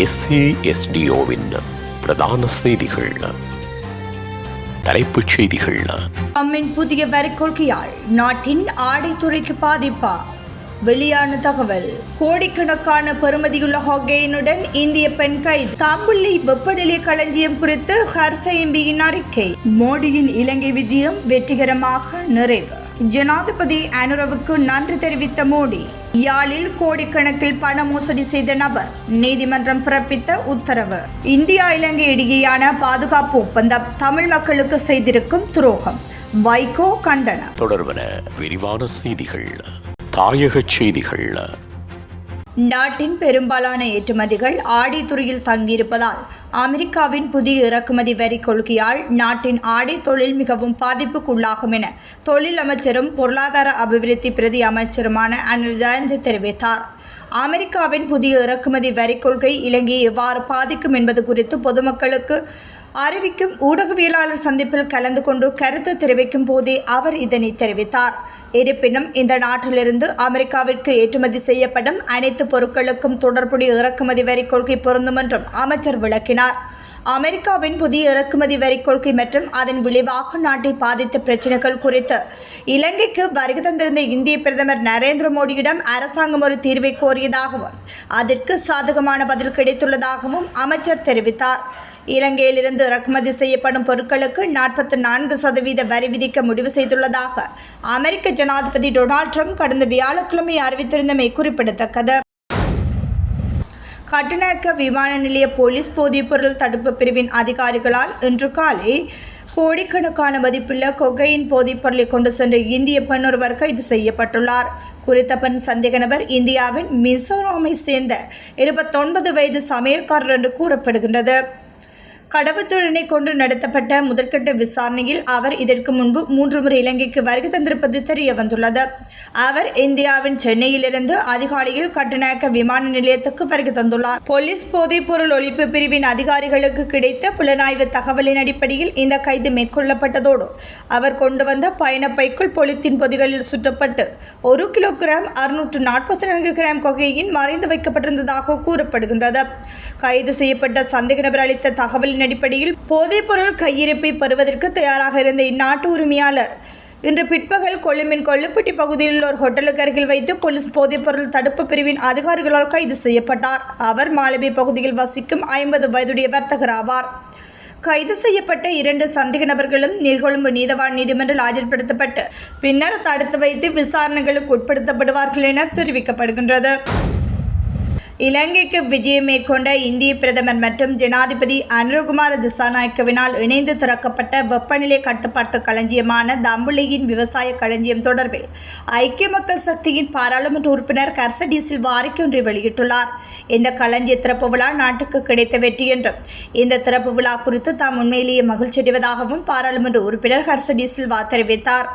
எஸ்ஏஎஸ்டிஓவின் பிரதான செய்திகள். தலைப்புச் செய்திகள். அம்மின் புதிய வரி கொள்கையால் நாட்டின் ஆடைத்துறைக்கு பாதிப்பா? வெளியான தகவல். கோடிக்கணக்கான பெருமதியுள்ள ஹொகெயினுடன் இந்திய பெண் கைது. தாம்புள்ளி வெப்பநிலை களஞ்சியம் குறித்து ஹர்ச எம்பியின் அறிக்கை. மோடியின் இலங்கை விஜயம் வெற்றிகரமாக நிறைவு. ஜனாதிபதி அனுரவுக்கு நன்றி தெரிவித்த மோடி. யாழில் கோடிக்கணக்கில் பண மோசடி செய்த நபர் நீதிமன்றம் பிறப்பித்த உத்தரவு. இந்தியா இலங்கை இடையேயான பாதுகாப்பு ஒப்பந்தம் தமிழ் மக்களுக்கு செய்திருக்கும் துரோகம். வைகோ கண்டனம். தொடர்பன விரிவான செய்திகள் தாயக செய்திகள். நாட்டின் பெரும்பாலான ஏற்றுமதிகள் ஆடைத்துறையில் தங்கியிருப்பதால் அமெரிக்காவின் புதிய இறக்குமதி வரி கொள்கையால் நாட்டின் ஆடை தொழில் மிகவும் பாதிப்புக்குள்ளாகும் என தொழில் அமைச்சரும் பொருளாதார அபிவிருத்தி பிரதி அமைச்சருமான அனில் ஜெயந்த் தெரிவித்தார். அமெரிக்காவின் புதிய இறக்குமதி வரி கொள்கை இலங்கையை எவ்வாறு பாதிக்கும் என்பது குறித்து பொதுமக்களுக்கு அறிவிக்கும் ஊடகவியலாளர் சந்திப்பில் கலந்து கொண்டு கருத்து தெரிவிக்கும் போதே அவர் இதனை தெரிவித்தார். இருப்பினும் இந்த நாட்டிலிருந்து அமெரிக்காவிற்கு ஏற்றுமதி செய்யப்படும் அனைத்து பொருட்களுக்கும் தொடர்புடைய இறக்குமதி வரி கொள்கை பொருந்தும் என்றும் அமைச்சர் விளக்கினார். அமெரிக்காவின் புதிய இறக்குமதி வரி கொள்கை மற்றும் அதன் விளைவாக நாட்டை பாதித்த பிரச்சினைகள் குறித்து இலங்கைக்கு வருகை தந்திருந்த இந்திய பிரதமர் நரேந்திர மோடியிடம் அரசாங்கம் ஒரு தீர்வை கோரியதாகவும் அதற்கு சாதகமான பதில் கிடைத்துள்ளதாகவும் அமைச்சர் தெரிவித்தார். இலங்கையிலிருந்து இறக்குமதி செய்யப்படும் பொருட்களுக்கு நாற்பத்தி நான்கு சதவீத வரி விதிக்க முடிவு செய்துள்ளதாக அமெரிக்க ஜனாதிபதி டொனால்ட் ட்ரம்ப் கடந்த வியாழக்கிழமை அறிவித்திருந்தமை குறிப்பிடத்தக்கது. கட்டுநாயக்க விமான நிலைய போலீஸ் போதைப்பொருள் தடுப்பு பிரிவின் அதிகாரிகளால் இன்று காலை கோடிக்கணக்கான மதிப்புள்ள கொகையின் போதைப்பொருளை கொண்டு சென்ற இந்திய பெண் ஒருவர் கைது செய்யப்பட்டுள்ளார். குறித்த பெண் சந்தேக நபர் இந்தியாவின் மிசோராமை சேர்ந்த இருபத்தொன்பது வயது சமையல்காரர் என்று கூறப்படுகின்றது. கடவுச்சொலனை கொண்டு நடத்தப்பட்ட முதற்கட்ட விசாரணையில் அவர் இதற்கு முன்பு மூன்று முறை இலங்கைக்கு வருகை தந்திருப்பது தெரிய வந்துள்ளது அவர் இந்தியாவின் சென்னையிலிருந்து அதிகாலையில் கட்டுநாயக்க விமான நிலையத்துக்கு வருகை தந்துள்ளார். போலீஸ் போதைப்பொருள் ஒழிப்பு பிரிவின் அதிகாரிகளுக்கு கிடைத்த புலனாய்வு தகவலின் அடிப்படையில் இந்த கைது மேற்கொள்ளப்பட்டதோடு அவர் கொண்டு வந்த பயணப்பைக்குள் பொலித்தின் பொதிகளில் சுற்றப்பட்டு ஒரு கிலோ கிராம் அறுநூற்று நாற்பத்தி நான்கு கிராம் கொகையின் மறைந்து வைக்கப்பட்டிருந்ததாக கூறப்படுகின்றது. கைது செய்யப்பட்ட சந்தேக நபர் அளித்த தகவலின் அடிப்படையில் போதைப்பொருள் கையிருப்பை பெறுவதற்கு தயாராக இருந்த இந்நாட்டு உரிமையாளர். இன்று பிற்பகல் கொழும்பின் கொள்ளுப்பட்டி பகுதியில் உள்ள ஒரு ஹோட்டலுக்கு அருகில் வைத்து போலீஸ் போதைப்பொருள் தடுப்பு பிரிவின் அதிகாரிகளால் கைது செய்யப்பட்டார். அவர் மாலபி பகுதியில் வசிக்கும் ஐம்பது வயதுடைய வர்த்தகர் ஆவார். கைது செய்யப்பட்ட இரண்டு சந்தேக நபர்களும் நீர்கொழும்பு நீதவான் நீதிமன்றில் ஆஜர்படுத்தப்பட்டு பின்னர் தடுத்து வைத்து விசாரணைகளுக்கு உட்படுத்தப்படுவார்கள் என தெரிவிக்கப்படுகின்றது. இலங்கைக்கு விஜயம் மேற்கொண்ட இந்திய பிரதமர் மற்றும் ஜனாதிபதி அனுரகுமார திசாநாயக்கவினால் இணைந்து திறக்கப்பட்ட வெப்பநிலை கட்டுப்பாட்டு களஞ்சியமான தம்புளியின் விவசாய களஞ்சியம் தொடர்பில் ஐக்கிய மக்கள் சக்தியின் பாராளுமன்ற உறுப்பினர் கர்சடி சில்வா அறிக்கை ஒன்றை வெளியிட்டுள்ளார். இந்த களஞ்சிய திறப்பு விழா நாட்டுக்கு கிடைத்த வெற்றி என்றும் இந்த திறப்பு விழா குறித்து தாம் உண்மையிலேயே மகிழ்ச்சியடைவதாகவும் பாராளுமன்ற உறுப்பினர் ஹர்சடி சில்வா தெரிவித்தார்.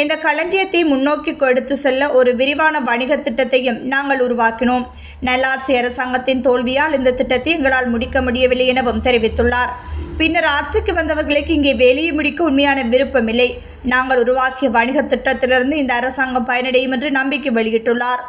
இந்த களஞ்சியத்தை முன்னோக்கி கொடுத்து செல்ல ஒரு விரிவான வணிக திட்டத்தையும் நாங்கள் உருவாக்கினோம். நல்லாட்சி அரசாங்கத்தின் தோல்வியால் இந்த திட்டத்தை எங்களால் முடிக்க முடியவில்லை எனவும் தெரிவித்துள்ளார். பின்னர் ஆட்சிக்கு வந்தவர்களுக்கு இங்கே வேலையை முடிக்க உண்மையான விருப்பமில்லை. நாங்கள் உருவாக்கிய வணிக திட்டத்திலிருந்து இந்த அரசாங்கம் பயனடையும் என்று நம்பிக்கை வெளியிட்டுள்ளார்.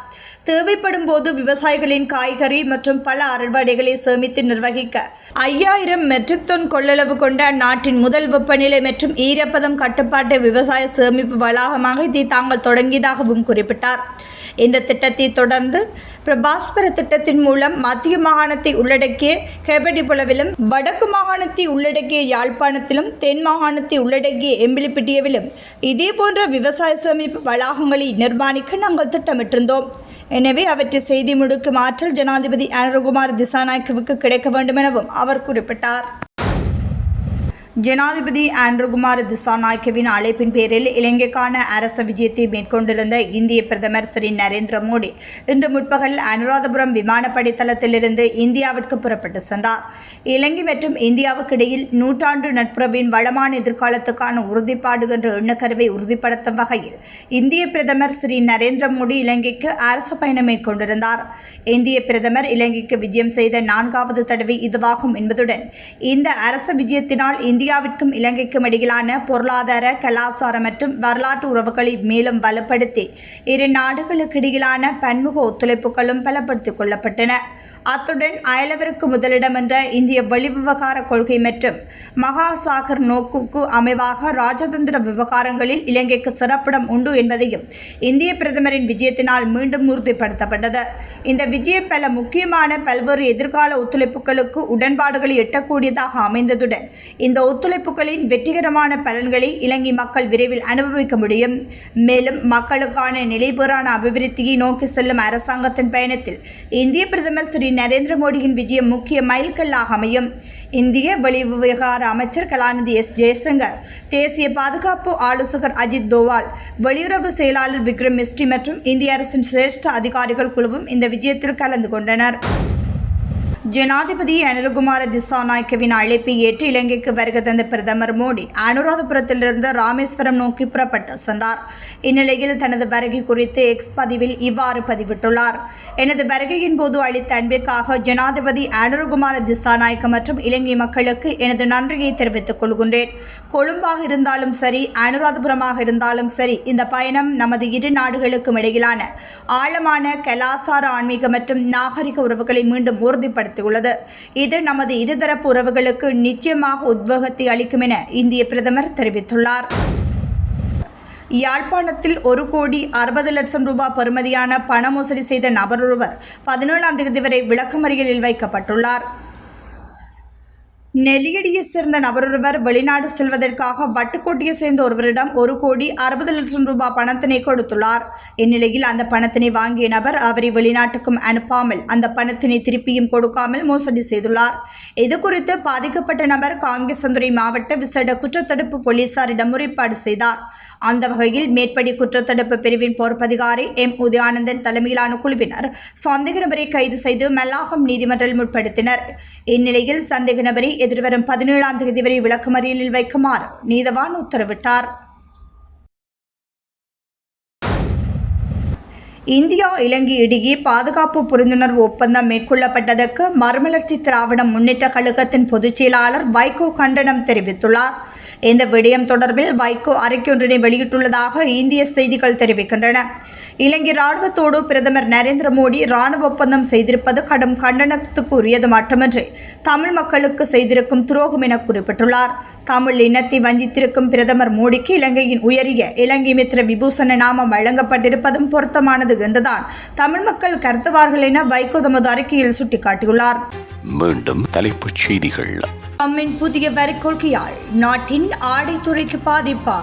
தேவைப்படும் போது விவசாயிகளின் காய்கறி மற்றும் பல அறுவடைகளை சேமித்து நிர்வகிக்க ஐயாயிரம் மெட்ரிக் டன் கொள்ளளவு கொண்ட நாட்டின் முதல் வெப்பநிலை மற்றும் ஈரப்பதம் கட்டுப்பாட்டு விவசாய சேமிப்பு வளாகமாக இதை தாங்கள் தொடங்கியதாகவும் குறிப்பிட்டார். இந்த திட்டத்தை தொடர்ந்து பிரபாஸ்பர திட்டத்தின் மூலம் மத்திய மாகாணத்தை உள்ளடக்கிய கேபடிபுலவிலும் வடக்கு மாகாணத்தை உள்ளடக்கிய யாழ்ப்பாணத்திலும் தென் மாகாணத்தை உள்ளடக்கிய எம்பிலிப்பிட்டியவிலும் இதே போன்ற விவசாய சேமிப்பு வளாகங்களை நிர்மாணிக்க நாங்கள் திட்டமிட்டிருந்தோம். எனவே அவற்றை செய்தி முடுக்கும் ஆற்றல் ஜனாதிபதி அனுரகுமார் திசாநாயக்கவுக்கு கிடைக்க வேண்டும் எனவும் அவர் குறிப்பிட்டார். ஜனாதிபதி ஆண்ட்ருகுமார் திசாநாயக்கவின் அழைப்பின் பேரில் இலங்கைக்கான அரச விஜயத்தை மேற்கொண்டிருந்த இந்திய பிரதமர் ஸ்ரீ நரேந்திர மோடி இன்று முற்பகல் அனுராதபுரம் விமானப்படை தளத்திலிருந்து இந்தியாவிற்கு புறப்பட்டு சென்றார். இலங்கை மற்றும் இந்தியாவுக்கு இடையில் நூற்றாண்டு நட்புறவின் வளமான எதிர்காலத்துக்கான உறுதிப்பாடு என்ற எண்ணக்கருவை உறுதிப்படுத்தும் வகையில் இந்திய பிரதமர் ஸ்ரீ நரேந்திர மோடி இலங்கைக்கு அரசு பயணம் மேற்கொண்டிருந்தார். இந்திய பிரதமர் இலங்கைக்கு விஜயம் செய்த நான்காவது தடவை இதுவாகும் என்பதுடன் இந்த அரச விஜயத்தினால் இந்தியாவிற்கும் இலங்கைக்கும் இடையிலான பொருளாதார கலாச்சார மற்றும் வரலாற்று உறவுகளை மேலும் வலுப்படுத்தி இரு நாடுகளுக்கு இடையிலான பன்முக ஒத்துழைப்புகளும் பலப்படுத்திக் கொள்ளப்பட்டன. அத்துடன் அயலவருக்கு முதலிடம் என்ற இந்திய வெளிவிவகார கொள்கை மற்றும் மகாசாகர் நோக்குக்கு அமைவாக ராஜதந்திர விவகாரங்களில் இலங்கைக்கு சிறப்பிடம் உண்டு என்பதையும் இந்திய பிரதமரின் விஜயத்தினால் மீண்டும் உறுதிப்படுத்தப்பட்டது. இந்த விஜயம் பல முக்கியமான பல்வேறு எதிர்கால ஒத்துழைப்புகளுக்கு உடன்பாடுகளை எட்டக்கூடியதாக அமைந்ததுடன் இந்த ஒத்துழைப்புகளின் வெற்றிகரமான பலன்களை இலங்கை மக்கள் விரைவில் அனுபவிக்க முடியும். மேலும் மக்களுக்கான நிலைபெறான அபிவிருத்தியை நோக்கி செல்லும் அரசாங்கத்தின் பயணத்தில் இந்திய பிரதமர் ஸ்ரீ நரேந்திர மோடியின் விஜயம் முக்கிய மைல்கல்லாக அமையும். இந்திய வெளிவிவகார அமைச்சர் கலாநிதி எஸ். ஜெயசங்கர் தேசிய பாதுகாப்பு ஆலோசகர் அஜித் தோவால் வெளியுறவு செயலாளர் விக்ரம் மிஸ்ரி மற்றும் இந்திய அரசின் சிரேஷ்ட அதிகாரிகள் குழுவும் இந்த விஜயத்தில் கலந்து கொண்டனர். ஜனாதிபதி அனுருகுமார திசாநாயக்கவின் அழைப்பை ஏற்று இலங்கைக்கு வருகை தந்த பிரதமர் மோடி அனுராதபுரத்திலிருந்து ராமேஸ்வரம் நோக்கி புறப்பட்டு சென்றார். இந்நிலையில் தனது வருகை குறித்து எக்ஸ் பதிவில் இவ்வாறு பதிவிட்டுள்ளார். எனது வருகையின் போது அளித்த அன்பிற்காக ஜனாதிபதி அனுருகுமார திசாநாயக்க மற்றும் இலங்கை மக்களுக்கு எனது நன்றியை தெரிவித்துக் கொள்கின்றேன். கொழும்பாக இருந்தாலும் சரி அனுராதபுரமாக இருந்தாலும் சரி இந்த பயணம் நமது இரு நாடுகளுக்கும் இடையிலான ஆழமான கலாசார ஆன்மீக மற்றும் நாகரிக உறவுகளை மீண்டும் தெரிவித்துள்ளது இது நமது இருதரப்பு உறவுகளுக்கு நிச்சயமாக உத்வேகத்தை அளிக்கும் என இந்திய பிரதமர் தெரிவித்துள்ளார். யாழ்ப்பாணத்தில் ஒரு கோடி அறுபது லட்சம் ரூபாய் பெறுமதியான பண மோசடி செய்த நபரொருவர் பதினேழாம் தேதி வரை விளக்கமறியலில் வைக்கப்பட்டுள்ளார். நெல்லியடியை சேர்ந்த நபரொருவர் வெளிநாடு செல்வதற்காக வட்டுக்கோட்டையை சேர்ந்த ஒருவரிடம் ஒரு கோடி அறுபது லட்சம் ரூபாய் பணத்தினை கொடுத்துள்ளார். இந்நிலையில் அந்த பணத்தினை வாங்கிய நபர் அவரை வெளிநாட்டுக்கும் அனுப்பாமல் அந்த பணத்தினை திருப்பியும் கொடுக்காமல் மோசடி செய்துள்ளார். இது குறித்து பாதிக்கப்பட்ட நபர் காங்கேசந்துறை மாவட்ட விசேட குற்றத்தடுப்பு போலீசாரிடம் முறைப்பாடு செய்தார். அந்த வகையில் மேற்படி குற்றத்தடுப்பு பிரிவின் பொறுப்பதிகாரி எம் உதயானந்தன் தலைமையிலான குழுவினர் சந்தேக நபரை கைது செய்து மல்லாகம் நீதிமன்றில் முற்படுத்தினர். இந்நிலையில் சந்தேக நபரை எதிர்வரும் பதினேழாம் தேதி வரை விளக்கமறியலில் வைக்குமாறு நீதவான் உத்தரவிட்டார். இந்தியா இலங்கை இடையே பாதுகாப்பு புரிந்துணர்வு ஒப்பந்தம் மேற்கொள்ளப்பட்டதற்கு மறுமலர்ச்சி திராவிட முன்னேற்ற கழகத்தின் பொதுச் செயலாளர் வைகோ கண்டனம் தெரிவித்துள்ளார். இந்த விடயம் தொடர்பில் வைகோ அறிக்கையொன்றினை வெளியிட்டுள்ளதாக இந்திய செய்திகள் தெரிவிக்கின்றன. இலங்கை ராணுவத்தோடு பிரதமர் நரேந்திர மோடி ராணுவ ஒப்பந்தம் செய்திருப்பது கடும் கண்டனத்துக்குரியது மட்டுமின்றி தமிழ் மக்களுக்கு செய்திருக்கும் துரோகம் என குறிப்பிட்டுள்ளார். தமிழ் இனத்தை வஞ்சித்திருக்கும் பிரதமர் மோடிக்கு இலங்கையின் உயரிய இலங்கை மித்திர விபூஷண நாமம் வழங்கப்பட்டிருப்பதும் பொருத்தமானது என்றுதான் தமிழ் மக்கள் கருத்துவார்கள் என வைகோ தமது அறிக்கையில் சுட்டிக்காட்டியுள்ளார். மீண்டும் தலைப்புச் செய்திகள். அம்மின் புதிய வரி கொள்கையால் நாட்டின் ஆடைத்துறைக்கு பாதிப்பா?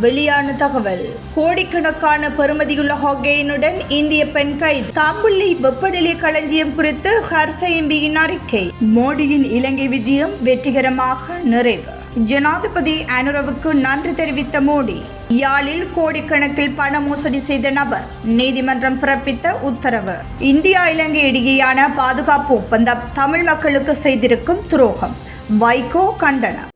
வெளியான தகவல் கோடிக்கணக்கான பெருமதியுள்ள ஹொகெயினுடன் இந்திய பெண் கைது. தாம்புள்ளி வெப்பநிலை களஞ்சியம் குறித்து ஹர்ச எம்பியின் அறிக்கை. மோடியின் இலங்கை விஜயம் வெற்றிகரமாக நிறைவு. ஜனாதிபதி அனுரவுக்கு நன்றி தெரிவித்த மோடி யாழில் கோடிக்கணக்கில் பண மோசடி செய்த நபர் நீதிமன்றம் பிறப்பித்த உத்தரவு. இந்தியா இலங்கை இடையேயான பாதுகாப்பு ஒப்பந்தம் தமிழ் மக்களுக்கு செய்திருக்கும் துரோகம். வைகோ கண்டனம்